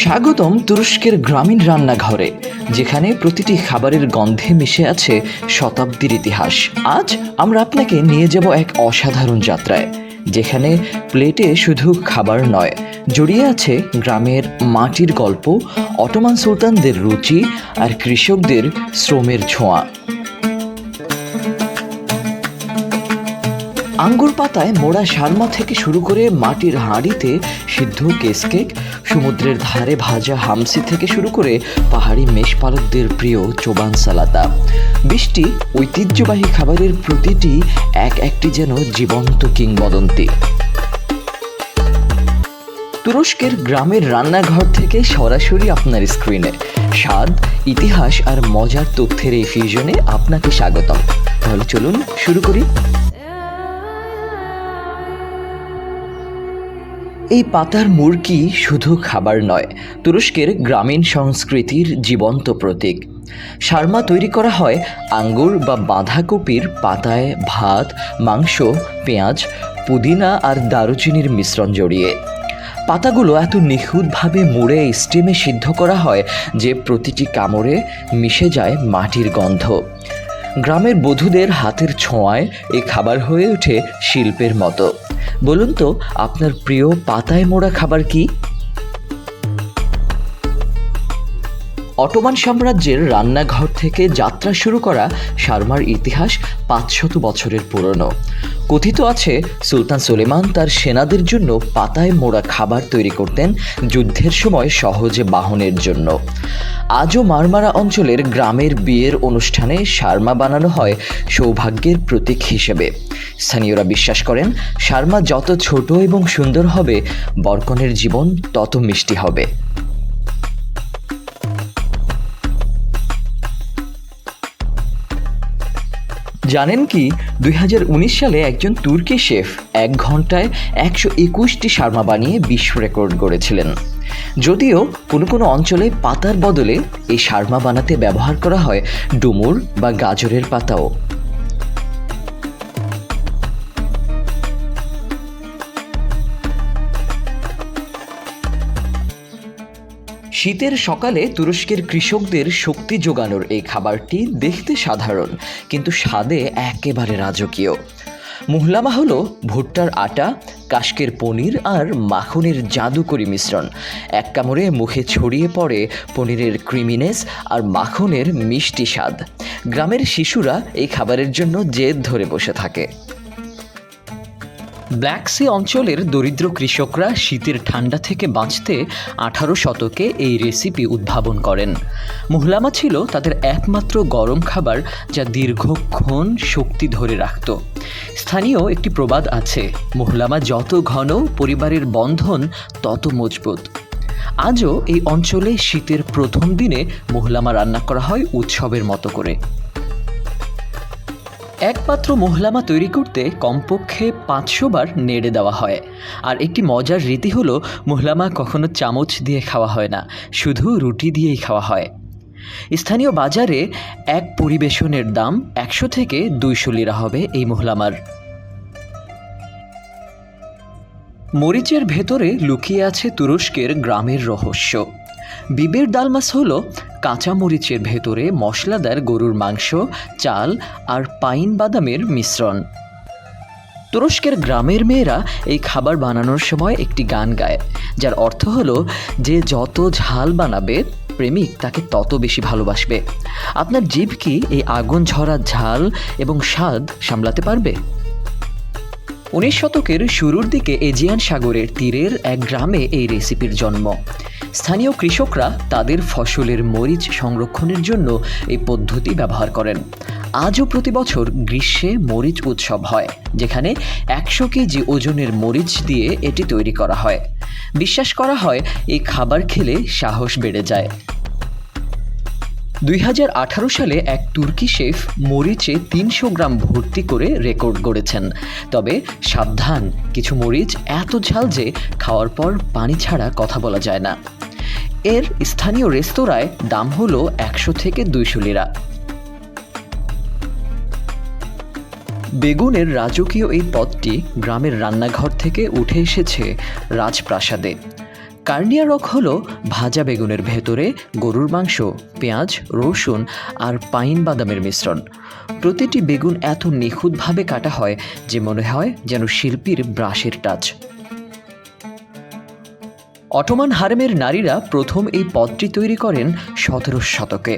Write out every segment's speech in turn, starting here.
স্বাগতম তুরস্কের গ্রামীণ রান্নাঘরে, যেখানে প্রতিটি খাবারের গন্ধে মিশে আছে শতাব্দীর ইতিহাস। আজ আমরা আপনাকে নিয়ে যাব এক অসাধারণ যাত্রায়, যেখানে প্লেটে শুধু খাবার নয়, জড়িয়ে আছে গ্রামের মাটির গল্প, অটোমান সুলতানদের রুচি আর কৃষকদের শ্রমের ছোঁয়া। আঙ্গুর পাতায় মোড়া শালমা থেকে শুরু করে মাটির হাঁড়িতে সিদ্ধ কেসকেক সমুদ্রের ধারে ভাজা হামসি থেকে শুরু করে পাহাড়ি মেষপালকদের প্রিয় চোবান সালাতা বৃষ্টি ঐতিহ্যবাহী খাবারের প্রতিটি এক একটি যেন জীবন্ত কিংবদন্তি। তুরস্কের গ্রামের রান্নাঘর থেকে সরাসরি আপনার স্ক্রিনে। স্বাদ, ইতিহাস আর মজার তথ্যের এই ফিউশনে আপনাকে স্বাগতম। তাহলে চলুন শুরু করি। এই পাতার মুরগি শুধু খাবার নয়, তুরস্কের গ্রামীণ সংস্কৃতির জীবন্ত প্রতীক। শার্মা তৈরি করা হয় আঙ্গুর বা বাঁধাকপির পাতায় ভাত, মাংস, পেঁয়াজ, পুদিনা আর দারুচিনির মিশ্রণ জড়িয়ে। পাতাগুলো এত নিখুঁতভাবে মুড়ে স্টিমে সিদ্ধ করা হয় যে প্রতিটি কামড়ে মিশে যায় মাটির গন্ধ। গ্রামের বধূদের হাতের ছোঁয়ায় এই খাবার হয়ে ওঠে শিল্পের মতো। বলুন তো আপনার প্রিয় পাতায় মোড়া খাবার কি? অটোমান সাম্রাজ্যের রান্নাঘর থেকে যাত্রা শুরু করা শার্মার ইতিহাস পাঁচশত বছরের পুরনো। কথিত আছে, সুলতান সুলেমান তার সেনাদের জন্য পাতায় মোড়া খাবার তৈরি করতেন যুদ্ধের সময় সহজে বাহনের জন্য। আজও মারমারা অঞ্চলের গ্রামের বিয়ের অনুষ্ঠানে শার্মা বানানো হয় সৌভাগ্যের প্রতীক হিসেবে। স্থানীয়রা বিশ্বাস করেন শার্মা যত ছোট এবং সুন্দর হবে, বরকনের জীবন তত মিষ্টি হবে। জানেন কি? দুই হাজার উনিশ সালে একজন তুর্কি শেফ এক ঘন্টায় একশো একুশটি শার্মা বানিয়ে বিশ্ব রেকর্ড গড়েছিলেন। যদিও কোনো কোনো অঞ্চলে পাতার বদলে এই শার্মা বানাতে ব্যবহার করা হয় ডুমুর বা গাজরের পাতাও। শীতের সকালে তুরস্কের কৃষকদের শক্তি যোগানোর এই খাবারটি দেখতে সাধারণ, কিন্তু স্বাদে একেবারে রাজকীয়। মুহলামা হলো ভুট্টার আটা কাশকের পনির আর মাখনের জাদুকরি মিশ্রণ। এক কামড়ে মুখে ছড়িয়ে পড়ে পনিরের ক্রিমিনেস আর মাখনের মিষ্টি স্বাদ। গ্রামের শিশুরা এই খাবারের জন্য জেদ ধরে বসে থাকে। ব্ল্যাক সি অঞ্চলের দরিদ্র কৃষকরা শীতের ঠান্ডা থেকে বাঁচতে আঠারো শতকে এই রেসিপি উদ্ভাবন করেন। মুহলামা ছিল তাদের একমাত্র গরম খাবার যা দীর্ঘক্ষণ শক্তি ধরে রাখত। স্থানীয় একটি প্রবাদ আছে, মুহলামা যত ঘন পরিবারের বন্ধন তত মজবুত। আজও এই অঞ্চলে শীতের প্রথম দিনে মুহলামা রান্না করা হয় উৎসবের মতো করে। একমাত্র মহলামা তৈরি করতে কমপক্ষে পাঁচশো বার নেড়ে দেওয়া হয়। আর একটি মজার রীতি হলো, মহলামা কখনো চামচ দিয়ে খাওয়া হয় না, শুধু রুটি দিয়েই খাওয়া হয়। স্থানীয় বাজারে এক পরিবেশনের দাম একশো থেকে দুইশো লিরা হবে এই মহলামার। মরিচের ভেতরে লুকিয়ে আছে তুরস্কের গ্রামের রহস্য। বিবের ডালমাস হলো কাঁচা মরিচের ভেতরে মশলাদার গরুর মাংস, চাল আর পাইন বাদামের মিশ্রণ। তুরস্কের গ্রামের মেয়েরা এই খাবার বানানোর সময় একটি গান গায়, যার অর্থ হলো যে যত ঝাল বানাবে প্রেমিক তাকে তত বেশি ভালোবাসবে। আপনার জীব কি এই আগুন ঝরা ঝাল এবং স্বাদ সামলাতে পারবে? উনিশ শতকের শুরুর দিকে এজিয়ান সাগরের তীরের এক গ্রামে এই রেসিপির জন্ম। স্থানীয় কৃষকরা তাদের ফসলের মরিচ সংরক্ষণের জন্য এই পদ্ধতি ব্যবহার করেন। আজও প্রতি বছর গ্রীষ্মে মরিচ উৎসব হয়, যেখানে একশো কেজি ওজনের মরিচ দিয়ে এটি তৈরি করা হয়। বিশ্বাস করা হয়, এই খাবার খেলে সাহস বেড়ে যায়। দুই হাজার আঠারো সালে এক তুর্কি শেফ মরিচে তিনশো গ্রাম ভর্তি করে রেকর্ড গড়েছেন। তবে সাবধান, কিছু মরিচ এত ঝাল যে খাওয়ার পর পানি ছাড়া কথা বলা যায় না। এর স্থানীয় রেস্তোরাঁয় দাম হলো একশো থেকে দুইশো লিরা। বেগুনের রাজকীয় এই পদটি গ্রামের রান্নাঘর থেকে উঠে এসেছে রাজপ্রাসাদে। কার্নিয়ারক হল ভাজা বেগুনের ভেতরে গরুর মাংস, পেঁয়াজ, রসুন আর পাইন বাদামের মিশ্রণ। প্রতিটি বেগুন এত নিখুঁতভাবে কাটা হয় যে মনে হয় যেন শিল্পীর ব্রাশের টাচ। অটোমান হারেমের নারীরা প্রথম এই পদটি তৈরি করেন সতেরো শতকে।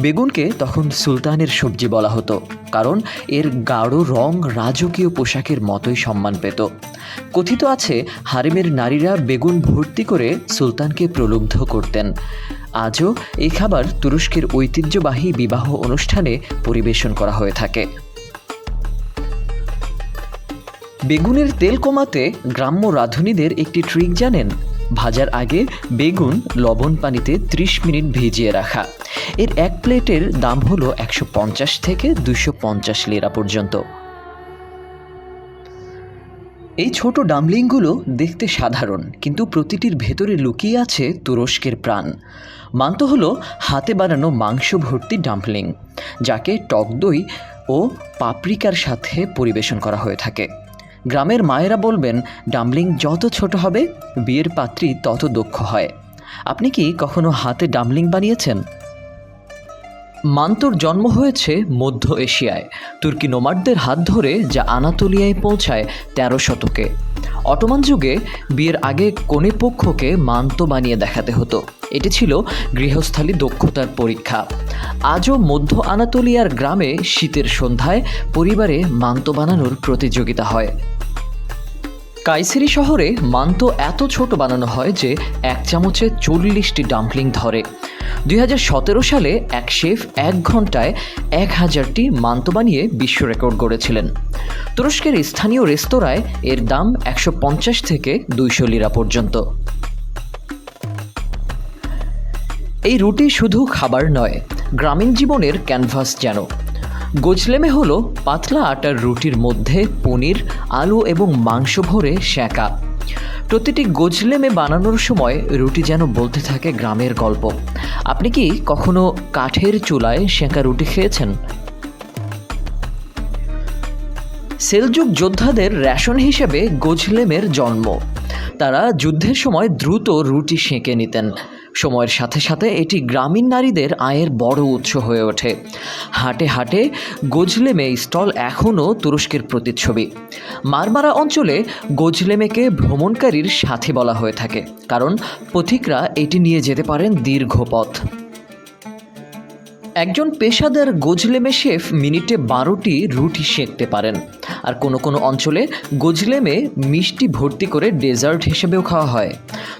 বেগুনকে তখন সুলতানের সবজি বলা হতো, কারণ এর গাঢ় রং রাজকীয় পোশাকের মতোই সম্মান পেত। কথিত আছে, হারেমের নারীরা বেগুন ভর্তি করে সুলতানকে প্রলুব্ধ করতেন। আজও এই খাবার তুরস্কের ঐতিহ্যবাহী বিবাহ অনুষ্ঠানে পরিবেশন করা হয়ে থাকে। বেগুনের তেল কমাতে গ্রাম্য রাঁধুনিদের একটি ট্রিক জানেন? ভাজার আগে বেগুন লবণ পানিতে 30 মিনিট ভিজিয়ে রাখা। এর এক প্লেটের দাম হলো একশো পঞ্চাশ থেকে দুশো লিরা পর্যন্ত। এই ছোট ডামলিংগুলো দেখতে সাধারণ, কিন্তু প্রতিটির ভেতরে লুকিয়ে আছে তুরস্কের প্রাণ। মান্ত হলো হাতে বানানো মাংস ভর্তি ডাম্পলিং যাকে টক দই ও পাপরিকার সাথে পরিবেশন করা হয়ে থাকে। গ্রামের মায়েরা বলবেন ডাম্বলিং যত ছোট হবে, বিয়ের পাত্রী তত দক্ষ হয়। আপনি কি কখনো হাতে ডাম্বলিং বানিয়েছেন? মান্তর জন্ম হয়েছে মধ্য এশিয়ায়। তুর্কি নোমাডদের হাত ধরে যা আনাতোলিয়ায় পৌঁছায় তেরো শতকে। অটোমান যুগে বিয়ের আগে কনে পক্ষকে মান্ত বানিয়ে দেখাতে হতো। এটি ছিল গৃহস্থালী দক্ষতার পরীক্ষা। আজও মধ্য আনাতোলিয়ার গ্রামে শীতের সন্ধ্যায় পরিবারে মান্ত বানানোর প্রতিযোগিতা হয়। কাইসেরি শহরে মান্ত এত ছোট বানানো হয় যে এক চামচে চল্লিশটি ডাম্পলিং ধরে। দুই হাজার সতেরো সালে এক শেফ এক ঘন্টায় এক হাজারটি মান্ত বানিয়ে বিশ্ব রেকর্ড গড়েছিলেন। তুরস্কের স্থানীয় রেস্তোরাঁয় এর দাম একশো পঞ্চাশ থেকে দুইশো লিরা পর্যন্ত। এই রুটি শুধু খাবার নয়, গ্রামীণ জীবনের ক্যানভাস যেন। গোজলেমে হলো পাতলা আটার রুটির মধ্যে পনির, আলু এবং মাংস ভরে সেঁকা প্রতিটি গোজলেমে বানানোর সময় রুটি যেন বলতে থাকে গ্রামের গল্প। আপনি কি কখনো কাঠের চুলায় সেঁকা রুটি খেয়েছেন? সেলজুক যোদ্ধাদের রেশন হিসেবে গোজলেমের জন্ম। তারা যুদ্ধের সময় দ্রুত রুটি সেঁকে নিতেন। সময়ের সাথে সাথে এটি গ্রামীণ নারীদের আয়ের বড় উৎস হয়ে ওঠে। হাটে হাটে গোজলেমে স্টল এখনও তুরস্কের প্রতিচ্ছবি। মারমারা অঞ্চলে গোজলেমেকে ভ্রমণকারীর সাথে বলা হয়ে থাকে, কারণ পথিকরা এটি নিয়ে যেতে পারেন দীর্ঘ পথ। একজন পেশাদার গোজলেমে শেফ মিনিটে বারোটি রুটি সেঁকতে পারেন। আর কোনো কোনো অঞ্চলে গোজলেমে মিষ্টি ভর্তি করে ডেজার্ট হিসেবেও খাওয়া হয়।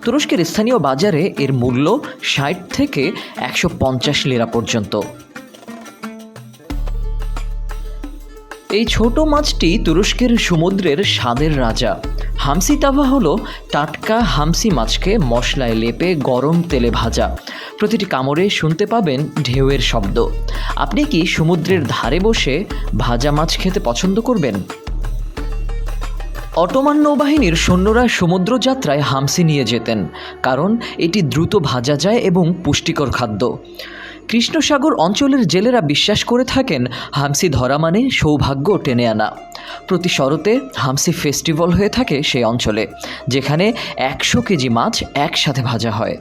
তুরস্কের স্থানীয় বাজারে এর মূল্য ষাট থেকে একশো পঞ্চাশ লিরা পর্যন্ত। এই ছোট মাছটি তুরস্কের সমুদ্রের স্বাদের রাজা। হামসি তাভা হলো টাটকা হামসি মাছকে মশলায় লেপে গরম তেলে ভাজা। প্রতিটি কামড়ে শুনতে পাবেন ঢেউয়ের শব্দ। আপনি কি সমুদ্রের ধারে বসে ভাজা মাছ খেতে পছন্দ করবেন? অটোমান নৌবাহিনীর সৈন্যরা সমুদ্র যাত্রায় হামসি নিয়ে যেতেন, কারণ এটি দ্রুত ভাজা যায় এবং পুষ্টিকর খাদ্য। কৃষ্ণসাগর অঞ্চলের জেলেরা বিশ্বাস করে থাকেন হামসি ধরা মানে সৌভাগ্য টেনে আনা। প্রতি শরতে হামসি ফেস্টিভ্যাল হয়ে থাকে সেই অঞ্চলে, যেখানে একশো কেজি মাছ একসাথে ভাজা হয়।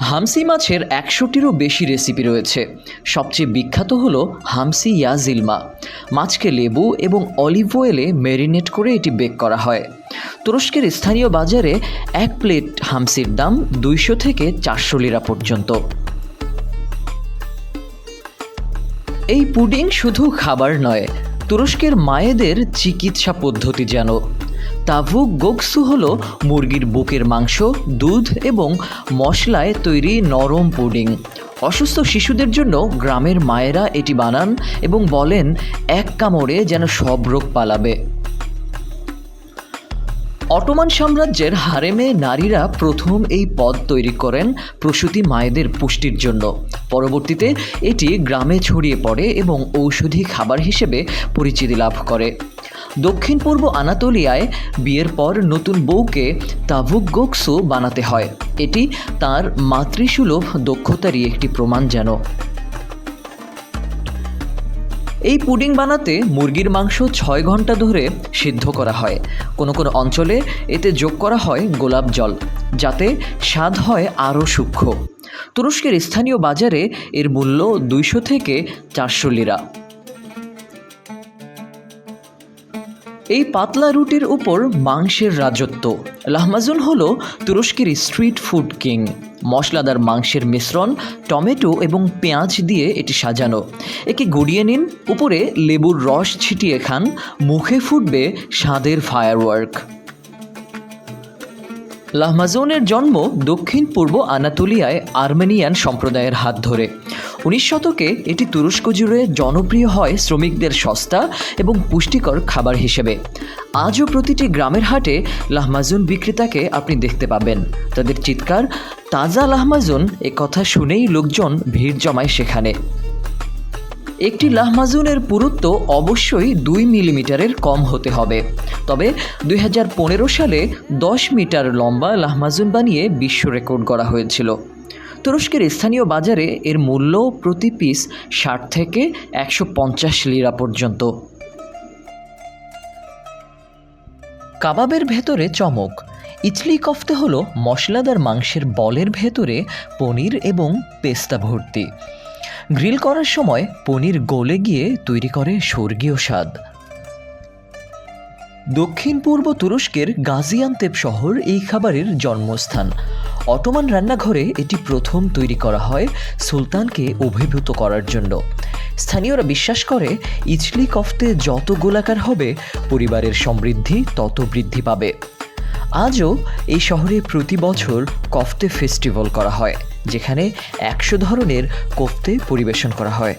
হামসি মাছের একশোটিরও বেশি রেসিপি রয়েছে। সবচেয়ে বিখ্যাত হলো হামসি ইয়াজিলমা। মাছকে লেবু এবং অলিভ অয়েলে ম্যারিনেট করে এটি বেক করা হয়। তুরস্কের স্থানীয় বাজারে এক প্লেট হামসির দাম দুইশো থেকে চারশো লিরা পর্যন্ত। এই পুডিং শুধু খাবার নয়, তুরস্কের মায়েদের চিকিৎসা পদ্ধতি যেন। তাভু গোকসু হলো মুরগির বুকের মাংস, দুধ এবং মশলায় তৈরি নরম পুডিং। অসুস্থ শিশুদের জন্য গ্রামের মায়েরা এটি বানান এবং বলেন, এক কামড়ে যেন সব রোগ পালাবে। অটোমান সাম্রাজ্যের হারেমে নারীরা প্রথম এই পদ তৈরি করেন প্রসূতি মায়েদের পুষ্টির জন্য। পরবর্তীতে এটি গ্রামে ছড়িয়ে পড়ে এবং ঔষধি খাবার হিসেবে পরিচিতি লাভ করে। দক্ষিণ পূর্ব আনাতোলিয়ায় বিয়ের পর নতুন বউকে তাভুক গোকসু বানাতে হয়। এটি তার মাতৃসুলভ দক্ষতারই একটি প্রমাণ যেন। এই পুডিং বানাতে মুরগির মাংস ছয় ঘণ্টা ধরে সিদ্ধ করা হয়। কোনো কোনো অঞ্চলে এতে যোগ করা হয় গোলাপ জল, যাতে স্বাদ হয় আরও সূক্ষ্ম। তুরস্কের স্থানীয় বাজারে এর মূল্য দুইশো থেকে চারশো লিরা। এই পাতলা রুটির উপর মাংসের রাজত্ব। লাহমাজুন হল তুরস্কের স্ট্রিট ফুড কিং। মশলাদার মাংসের মিশ্রণ, টমেটো এবং পেঁয়াজ দিয়ে এটি সাজানো। একে গড়িয়ে নিন, উপরে লেবুর রস ছিটিয়ে খান, মুখে ফুটবে স্বাদের ফায়ারওয়ার্ক লাহমাজনের জন্ম দক্ষিণ পূর্ব আনাতোলিয়ায় আর্মেনিয়ান সম্প্রদায়ের হাত ধরে। উনিশ শতকে এটি তুরস্ক জুড়ে জনপ্রিয় হয় শ্রমিকদের সস্তা এবং পুষ্টিকর খাবার হিসেবে। আজও প্রতিটি গ্রামের হাটে লাহমাজুন বিক্রেতাকে আপনি দেখতে পাবেন। তাদের চিৎকার, তাজা লাহমাজুন এ কথা শুনেই লোকজন ভিড় জমায় সেখানে। একটি লাহমাজুনের পুরুত্ব অবশ্যই দুই মিলিমিটারের কম হতে হবে। তবে দুই হাজার পনেরো সালে দশ মিটার লম্বা লাহমাজুন বানিয়ে বিশ্ব রেকর্ড করা হয়েছিল। তুরস্কের স্থানীয় বাজারে এর মূল্য প্রতি পিস ষাট থেকে একশো পঞ্চাশ লিরা পর্যন্ত। কাবাবের ভেতরে চমক। ইচলি কফতে হলো মশলাদার মাংসের বলের ভেতরে পনির এবং পেস্তা ভর্তি। গ্রিল করার সময় পনির গলে গিয়ে তৈরি করে স্বর্গীয় স্বাদ। দক্ষিণ পূর্ব তুরস্কের গাজিয়ান্তেপ শহর এই খাবারের জন্মস্থান। অটোমান রান্নাঘরে এটি প্রথম তৈরি করা হয় সুলতানকে অভিভূত করার জন্য। স্থানীয়রা বিশ্বাস করে ইচলি কফতে যত গোলাকার হবে, পরিবারের সমৃদ্ধি তত বৃদ্ধি পাবে। আজও এই শহরে প্রতি বছর কফতে ফেস্টিভ্যাল করা হয়, যেখানে একশো ধরনের কোফতে পরিবেশন করা হয়।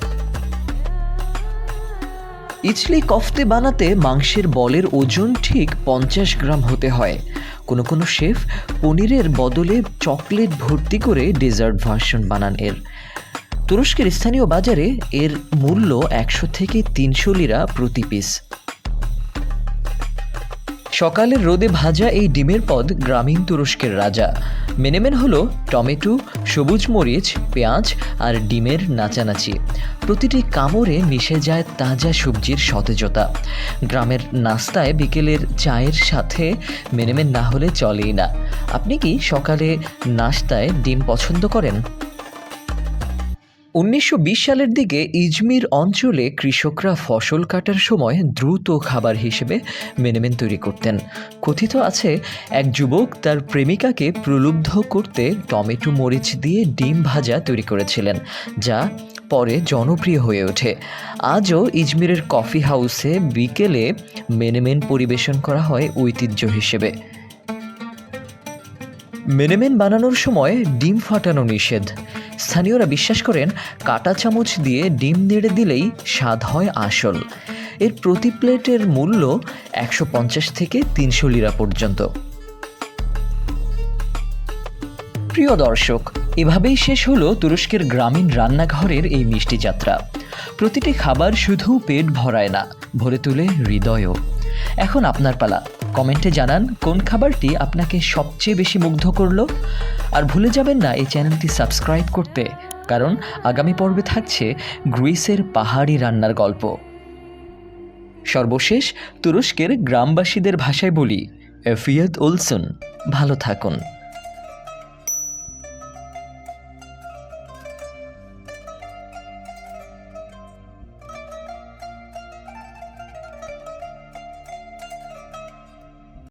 ইচলি কফতে বানাতে মাংসের বলের ওজন ঠিক পঞ্চাশ গ্রাম হতে হয়। কোনো কোনো শেফ পনিরের বদলে চকলেট ভর্তি করে ডেজার্ট ভার্সন বানান এর। তুরস্কের স্থানীয় বাজারে এর মূল্য একশো থেকে তিনশো লিরা প্রতি পিস। সকালের রোদে ভাজা এই ডিমের পদ গ্রামীণ তুরস্কের রাজা। মেনেমেন হলো টমেটো, সবুজ মরিচ, পেঁয়াজ আর ডিমের নাচানাচি। প্রতিটি কামড়ে মিশে যায় তাজা সবজির সতেজতা। গ্রামের নাস্তায় বিকেলের চায়ের সাথে মেনেমেন না হলে চলেই না। আপনি কি সকালে নাস্তায় ডিম পছন্দ করেন? উনিশশো বিশ সালের দিকে ইজমির অঞ্চলে কৃষকরা ফসল কাটার সময় দ্রুত খাবার হিসেবে মেনেমেন তৈরি করতেন। কথিত আছে, এক যুবক তার প্রেমিকাকে প্রলুব্ধ করতে টমেটো মরিচ দিয়ে ডিম ভাজা তৈরি করেছিলেন, যা পরে জনপ্রিয় হয়ে ওঠে। আজও ইজমিরের কফি হাউসে বিকেলে মেনেমেন পরিবেশন করা হয় ঐতিহ্য হিসেবে। মেনেমেন বানানোর সময় ডিম ফাটানো নিষেধ। স্থানীয়রা বিশ্বাস করেন কাটা চামচ দিয়ে ডিম নেড়ে দিলেই স্বাদ হয় আসল। এর প্রতি প্লেটের মূল্য একশো পঞ্চাশ থেকে তিনশো লিরা পর্যন্ত। প্রিয় দর্শক, এভাবেই শেষ হলো তুরস্কের গ্রামীণ রান্নাঘরের এই মিষ্টি যাত্রা। প্রতিটি খাবার শুধু পেট ভরায় না, ভরে তুলে হৃদয়ও। এখন আপনার পালা। কমেন্টে জানান, কোন খাবারটি আপনাকে সবচেয়ে বেশি মুগ্ধ করল? আর ভুলে যাবেন না এই চ্যানেলটি সাবস্ক্রাইব করতে, কারণ আগামী পর্বে থাকছে গ্রিসের পাহাড়ি রান্নার গল্প। সর্বশেষ তুরস্কের গ্রামবাসীদের ভাষায় বলি এফিয়াদ ওলসুন ভালো থাকুন।